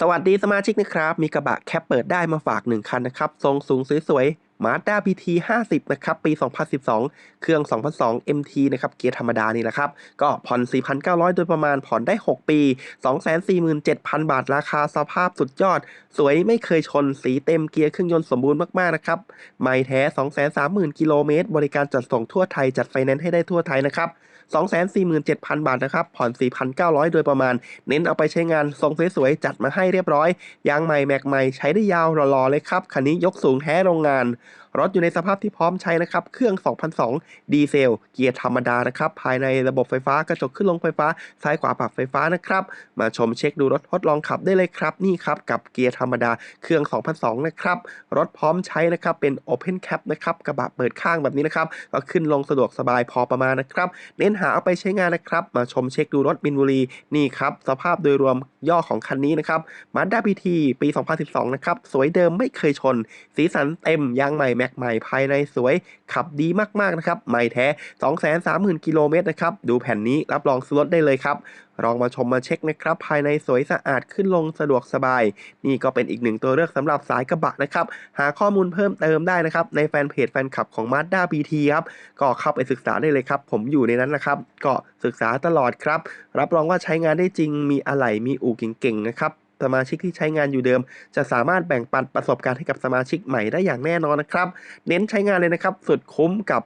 สวัสดีสมาชิกนะครับ มีกระบะแคปเปิดได้มาฝาก 1 คันนะครับ ทรงสูงสวย Mazda PT 50นะครับปี 2012 เครื่อง 2002 MT นะครับเกียร์ธรรมดานี่แหละครับ ก็ผ่อน 4,900 โดยประมาณผ่อนได้ 6 ปี 247,000 บาทราคาสภาพสุดยอด สวยไม่เคยชนสีเต็มเกียร์เครื่องยนต์สมบูรณ์มากๆนะครับไม่แท้ 230,000 กิโลเมตร บริการจัดส่งทั่วไทยจัดไฟแนนซ์ให้ได้ทั่วไทยนะครับ247,000 บาทนะครับ ผ่อน 4,900 โดยประมาณ เน้นเอาไปใช้งาน ทรงสวยๆ จัดมาให้เรียบร้อย ยางใหม่ แม็กใหม่ ใช้ได้ยาวรอๆเลยครับ คันนี้ยกสูงแท้โรงงานรถอยู่ในสภาพที่พร้อมใช้นะครับ เครื่อง 2002 ดีเซล เกียร์ธรรมดานะครับ ภายในระบบไฟฟ้ากระจกขึ้นลงไฟฟ้า ซ้ายขวาปรับไฟฟ้านะครับ มาชมเช็คดูรถทดลองขับได้เลยครับ นี่ครับ กับเกียร์ธรรมดา เครื่อง 2002 นะครับ รถพร้อมใช้นะครับ เป็น Open Cap นะครับ กระบะเปิดข้างแบบนี้นะครับ ก็ขึ้นลงสะดวกสบายพอประมาณนะครับ เน้นหาเอาไปใช้งานนะครับ มาชมเช็คดูรถบินบุรี นี่ครับ สภาพโดยรวม ย่อของคันนี้นะครับ Mazda PT ปี 2012 นะครับ สวยเดิมไม่เคยชน สีสันเต็ม ยางใหม่ แม็กใหม่ภายในสวย ขับดีมาก ๆ นะครับ ใหม่แท้ 230,000 กิโลเมตรนะครับ ดูแผ่นนี้รับรองซื้อรถได้เลยครับ ลองมาชมมาเช็คนะครับ ภายในสวยสะอาดขึ้นลงสะดวกสบาย นี่ก็เป็นอีกหนึ่งตัวเลือกสำหรับสายกระบะนะครับ หาข้อมูลเพิ่มเติมได้นะครับ ในแฟนเพจแฟนคลับของ Mazda PT ครับ ก็เข้าไปศึกษาได้เลยครับ ผมอยู่ในนั้นนะครับ ก็ศึกษาตลอดครับ รับรองว่าใช้งานได้จริง มีอะไหล่ มีอู่เก่งๆนะครับสมาชิกที่ใช้งานอยู่เดิม จะสามารถแบ่งปันประสบการณ์ให้กับสมาชิกใหม่ได้อย่างแน่นอนนะครับ เน้นใช้งานเลยนะครับ สุดคุ้มกับ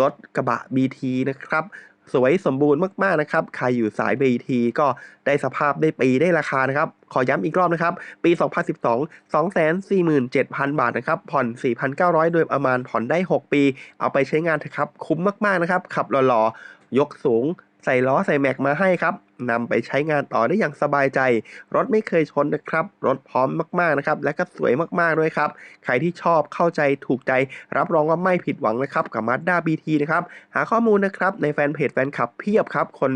รถกระบะ BT นะครับ สวยสมบูรณ์มากๆนะครับ ใครอยู่สาย BT ก็ได้สภาพได้ปีได้ราคานะครับ ขอย้ำอีกรอบนะครับ ปี 2012 247,000 บาทนะครับ ผ่อน 4,900 โดยประมาณผ่อนได้ 6 ปี เอาไปใช้งานเถอะครับ คุ้มมากๆนะครับ ขับหล่อๆ ยกสูง ใส่ล้อใส่แม็กมาให้ครับนำไปใช้งานต่อได้อย่างสบายใจ รถไม่เคยชนนะครับ รถพร้อมมากๆนะครับ และก็สวยมากๆด้วยครับ ใครที่ชอบเข้าใจถูกใจ รับรองว่าไม่ผิดหวังนะครับ กับ Mazda BT นะครับ หาข้อมูลนะครับในแฟนเพจแฟนคลับเพียบครับ คน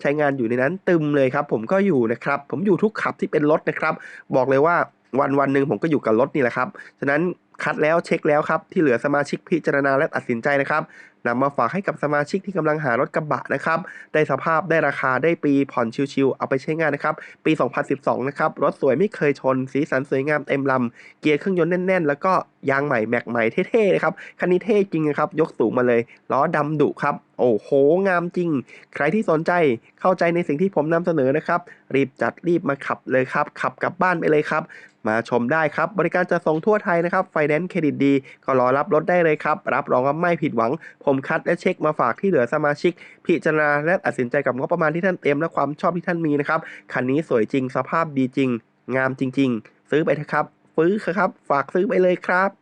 ใช้งานอยู่ในนั้นตึมเลยครับ ผมก็อยู่นะครับ ผมอยู่ทุกขับที่เป็นรถนะครับ บอกเลยว่าวันวันหนึ่งผมก็อยู่กับรถนี่แหละครับ ฉะนั้น คัดแล้วเช็คแล้วครับ ที่เหลือสมาชิกพิจารณาและตัดสินใจนะครับนำมาฝากให้กับสมาชิกที่กำลังหารถกระบะนะครับ ได้สภาพได้ราคาได้ปีผ่อนชิวๆเอาไปใช้งานนะครับ ปี 2012 นะครับ รถสวยไม่เคยชน สีสันสวยงามเต็มลำ เกียร์เครื่องยนต์แน่นๆ แล้วก็ยางใหม่แม็กใหม่เท่ๆนะครับ คันนี้เท่จริงนะครับ ยกสูงมาเลย ล้อดำดุครับ โอ้โห งามจริง ใครที่สนใจเข้าใจในสิ่งที่ผมนำเสนอนะครับ รีบจัดรีบมาขับเลยครับ ขับกลับบ้านไปเลยครับ มาชมได้ครับ บริการจะส่งทั่วไทยนะครับไฟแนนซ์เครดิตดี ก็รอรับรถได้เลยครับ รับรองว่าไม่ผิดหวัง ผมคัดและเช็คมาฝากที่เหลือสมาชิก พิจารณาและตัดสินใจกับงบประมาณที่ท่านเต็มและความชอบที่ท่านมีนะครับคันนี้สวยจริงสภาพดีจริง งามจริง ๆ ซื้อไปเถอะครับ ฟื้อครับ ฝากซื้อไปเลยครับ